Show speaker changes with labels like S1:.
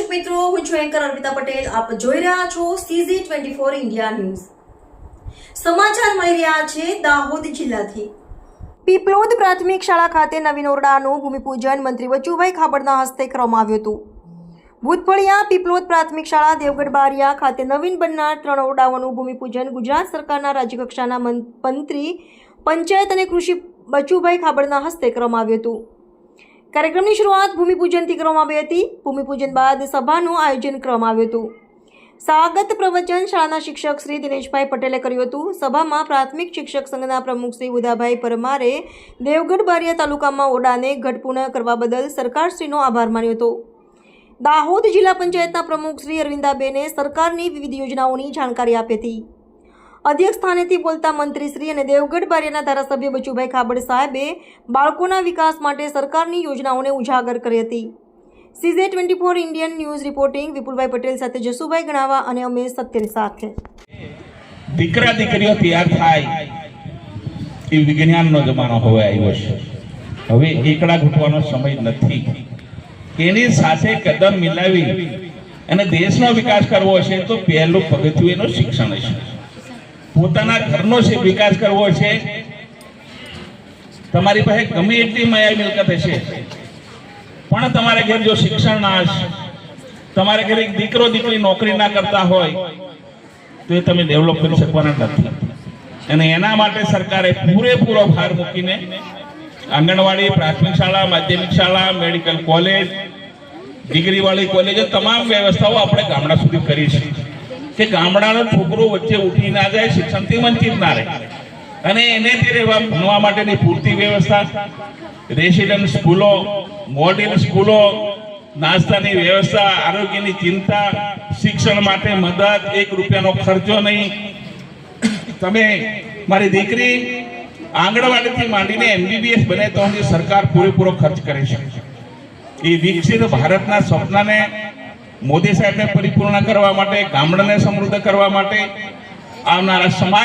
S1: મિત્રો, હું છું એન્કર અર્પિતા પટેલ. આપ જોઈ રહ્યા છો CZ twenty four India news સમાચાર મળી રહ્યા છે દાહોદ જિલ્લાથી. પીપલોદ પ્રાથમિક શાળા ખાતે નવીન ઓરડાનું ભૂમિપૂજન મંત્રી વચુભાઈ ખાબડના હસ્તે કરવામાં આવ્યું હતું. ભૂતફળિયા પીપલોદ પ્રાથમિક શાળા દેવગઢ બારિયા ખાતે નવીન બનનાર ત્રણ ઓરડાઓનું ભૂમિપૂજન ગુજરાત સરકારના રાજ્યકક્ષાના મંત્રી, પંચાયત અને કૃષિ બચુભાઈ ખાબડના હસ્તે કરવામાં આવ્યું હતું. કાર્યક્રમની શરૂઆત ભૂમિપૂજનથી કરવામાં આવી હતી. ભૂમિપૂજન બાદ સભાનું આયોજન કરવામાં આવ્યું હતું. સ્વાગત પ્રવચન શાળાના શિક્ષક શ્રી દિનેશભાઈ પટેલે કર્યું હતું. સભામાં પ્રાથમિક શિક્ષક સંઘના પ્રમુખ શ્રી ઉદાભાઈ પરમારે દેવગઢ બારિયા તાલુકામાં ઓડાને ગઢપૂર્ણ કરવા બદલ સરકારશ્રીનો આભાર માન્યો હતો. દાહોદ જિલ્લા પંચાયતના પ્રમુખ શ્રી અરવિંદાબેને સરકારની વિવિધ યોજનાઓની જાણકારી આપી હતી. અધ્યક્ષ સ્થાનેથી બોલતા મંત્રીશ્રી અને દેવગઢ બારિયાના ધારાસભ્ય બચુભાઈ ખાબડ સાહેબે બાળકોના વિકાસ માટે સરકારની યોજનાઓને ઉજાગર કરી હતી. CZ twenty four Indian news reporting Vipulbhai Patel સાથે જસુભાઈ ગણાવા અને અમે સત્યની સાથે.
S2: દીકરા દીકરીઓ તૈયાર થાય એ વિજ્ઞાનનો જમાનો હવે આવ્યો છે. હવે એકડા ઘૂંટવાનો સમય નથી. એની સાથે કદમ મિલાવી અને દેશનો વિકાસ કરવો છે તો પહેલું પગથિયું એનું શિક્ષણ છે પોતાના ઘરનો છે વિકાસ કરવો છે, તમારી પાસે ગમે એટલી માયા મિલકત હશે, પણ તમારા ઘેર જો શિક્ષણ ના હશે, તમારે ઘરે દીકરો દીકરી નોકરી ના કરતા હોય, તો એ તમે ડેવલપ કરી શકવાના નથી. અને એના માટે સરકારે પૂરેપૂરો ભાર મૂકીને આંગણવાડી, પ્રાથમિક શાળા, માધ્યમિક શાળા, મેડિકલ કોલેજ, ડિગ્રીવાળી કોલેજો તમામ વ્યવસ્થાઓ આપણે ગામડા સુધી કરી છે. કે ગામડાનો છોકરો વચ્ચે ઉઠી ના જાય, શિક્ષણથી વંચિત ના રહે. અને એને તે રહેવા ભણવા માટેની પૂરતી વ્યવસ્થા રેસિડન્ટ સ્કૂલો મોડેલ સ્કૂલો, નાસ્તાની વ્યવસ્થા, આરોગ્યની ચિંતા, શિક્ષણ માટે મદદ, એક રૂપિયાનો ખર્ચો નહીં. તમે, મારી દીકરી, આંગણવાડીથી માંડીને એમબીબીએસ બને તો સરકાર પૂરેપૂરો ખર્ચ કરે છે એ વિકસિત ભારતના સ્વપ્નને મોદી સાહેબને પરિપૂર્ણ કરવા માટે ગામડાને સમૃદ્ધ કરવા માટે આવનારા સમાજ